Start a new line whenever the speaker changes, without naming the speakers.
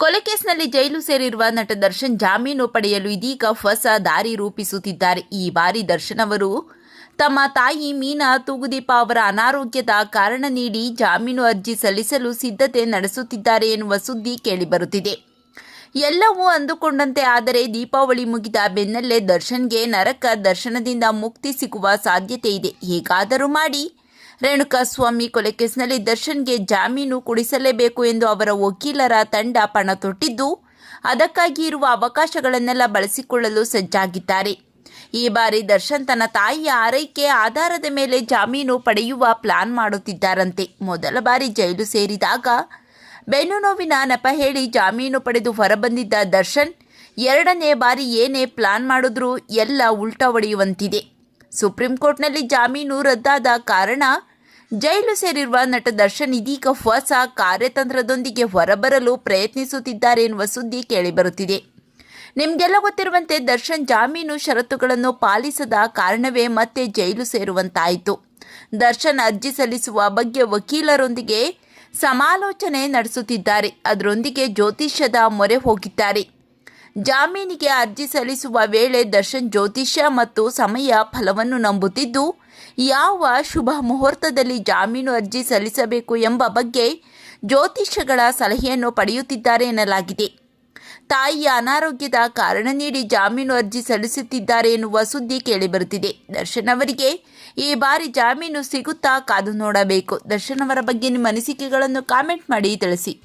ಕೊಲೆ ಕೇಸ್ನಲ್ಲಿ ಜೈಲು ಸೇರಿರುವ ನಟ ದರ್ಶನ್ ಜಾಮೀನು ಪಡೆಯಲು ಇದೀಗ ಹೊಸ ದಾರಿ ರೂಪಿಸುತ್ತಿದ್ದಾರೆ. ಈ ಬಾರಿ ದರ್ಶನ್ ಅವರು ತಮ್ಮ ತಾಯಿ ಮೀನಾ ತೂಗುದೀಪ ಅವರ ಅನಾರೋಗ್ಯದ ಕಾರಣ ನೀಡಿ ಜಾಮೀನು ಅರ್ಜಿ ಸಲ್ಲಿಸಲು ಸಿದ್ಧತೆ ನಡೆಸುತ್ತಿದ್ದಾರೆ ಎನ್ನುವ ಸುದ್ದಿ ಕೇಳಿಬರುತ್ತಿದೆ. ಎಲ್ಲವೂ ಅಂದುಕೊಂಡಂತೆ ಆದರೆ ದೀಪಾವಳಿ ಮುಗಿದ ಬೆನ್ನಲ್ಲೇ ದರ್ಶನ್ಗೆ ನರಕ ದರ್ಶನದಿಂದ ಮುಕ್ತಿ ಸಿಗುವ ಸಾಧ್ಯತೆ ಇದೆ. ಹೇಗಾದರೂ ಮಾಡಿ ರೇಣುಕಾಸ್ವಾಮಿ ಕೊಲೆ ಕೇಸ್ನಲ್ಲಿ ದರ್ಶನ್ಗೆ ಜಾಮೀನು ಕೊಡಿಸಲೇಬೇಕು ಎಂದು ಅವರ ವಕೀಲರ ತಂಡ ಪಣ ತೊಟ್ಟಿದ್ದು, ಅದಕ್ಕಾಗಿ ಇರುವ ಅವಕಾಶಗಳನ್ನೆಲ್ಲ ಬಳಸಿಕೊಳ್ಳಲು ಸಜ್ಜಾಗಿದ್ದಾರೆ. ಈ ಬಾರಿ ದರ್ಶನ್ ತನ್ನ ತಾಯಿಯ ಆರೈಕೆ ಆಧಾರದ ಮೇಲೆ ಜಾಮೀನು ಪಡೆಯುವ ಪ್ಲಾನ್ ಮಾಡುತ್ತಿದ್ದಾರಂತೆ. ಮೊದಲ ಬಾರಿ ಜೈಲು ಸೇರಿದಾಗ ಬೆನ್ನು ನೋವಿನ ನೆಪ ಹೇಳಿ ಜಾಮೀನು ಪಡೆದು ಹೊರಬಂದಿದ್ದ ದರ್ಶನ್, ಎರಡನೇ ಬಾರಿ ಏನೇ ಪ್ಲಾನ್ ಮಾಡಿದ್ರೂ ಎಲ್ಲ ಉಲ್ಟಾ ಹೊಡೆಯುವಂತಿದೆ. ಸುಪ್ರೀಂ ಕೋರ್ಟ್ನಲ್ಲಿ ಜಾಮೀನು ರದ್ದಾದ ಕಾರಣ ಜೈಲು ಸೇರಿರುವ ನಟ ದರ್ಶನ್ ಇದೀಗ ಹೊಸ ಕಾರ್ಯತಂತ್ರದೊಂದಿಗೆ ಹೊರಬರಲು ಪ್ರಯತ್ನಿಸುತ್ತಿದ್ದಾರೆ ಎನ್ನುವ ಸುದ್ದಿ ಕೇಳಿಬರುತ್ತಿದೆ. ನಿಮಗೆಲ್ಲ ಗೊತ್ತಿರುವಂತೆ ದರ್ಶನ್ ಜಾಮೀನು ಷರತ್ತುಗಳನ್ನು ಪಾಲಿಸದ ಕಾರಣವೇ ಮತ್ತೆ ಜೈಲು ಸೇರುವಂತಾಯಿತು. ದರ್ಶನ್ ಅರ್ಜಿ ಸಲ್ಲಿಸುವ ಬಗ್ಗೆ ವಕೀಲರೊಂದಿಗೆ ಸಮಾಲೋಚನೆ ನಡೆಸುತ್ತಿದ್ದಾರೆ. ಅದರೊಂದಿಗೆ ಜ್ಯೋತಿಷ್ಯದ ಮೊರೆ ಹೋಗಿದ್ದಾರೆ. ಜಾಮೀನಿಗೆ ಅರ್ಜಿ ಸಲ್ಲಿಸುವ ವೇಳೆ ದರ್ಶನ್ ಜ್ಯೋತಿಷ್ಯ ಮತ್ತು ಸಮಯ ಫಲವನ್ನು ನಂಬುತ್ತಿದ್ದು, ಯಾವ ಶುಭ ಮುಹೂರ್ತದಲ್ಲಿ ಜಾಮೀನು ಅರ್ಜಿ ಸಲ್ಲಿಸಬೇಕು ಎಂಬ ಬಗ್ಗೆ ಜ್ಯೋತಿಷ್ಯಗಳ ಸಲಹೆಯನ್ನು ಪಡೆಯುತ್ತಿದ್ದಾರೆ ಎನ್ನಲಾಗಿದೆ. ತಾಯಿಯ ಅನಾರೋಗ್ಯದ ಕಾರಣ ನೀಡಿ ಜಾಮೀನು ಅರ್ಜಿ ಸಲ್ಲಿಸುತ್ತಿದ್ದಾರೆ ಎನ್ನುವ ಸುದ್ದಿ ಕೇಳಿಬರುತ್ತಿದೆ. ದರ್ಶನ್ ಅವರಿಗೆ ಈ ಬಾರಿ ಜಾಮೀನು ಸಿಗುತ್ತಾ ಕಾದು ನೋಡಬೇಕು. ದರ್ಶನ್ ಅವರ ಬಗ್ಗೆ ನಿಮ್ಮ ಅನಿಸಿಕೆಗಳನ್ನು ಕಾಮೆಂಟ್ ಮಾಡಿ ತಿಳಿಸಿ.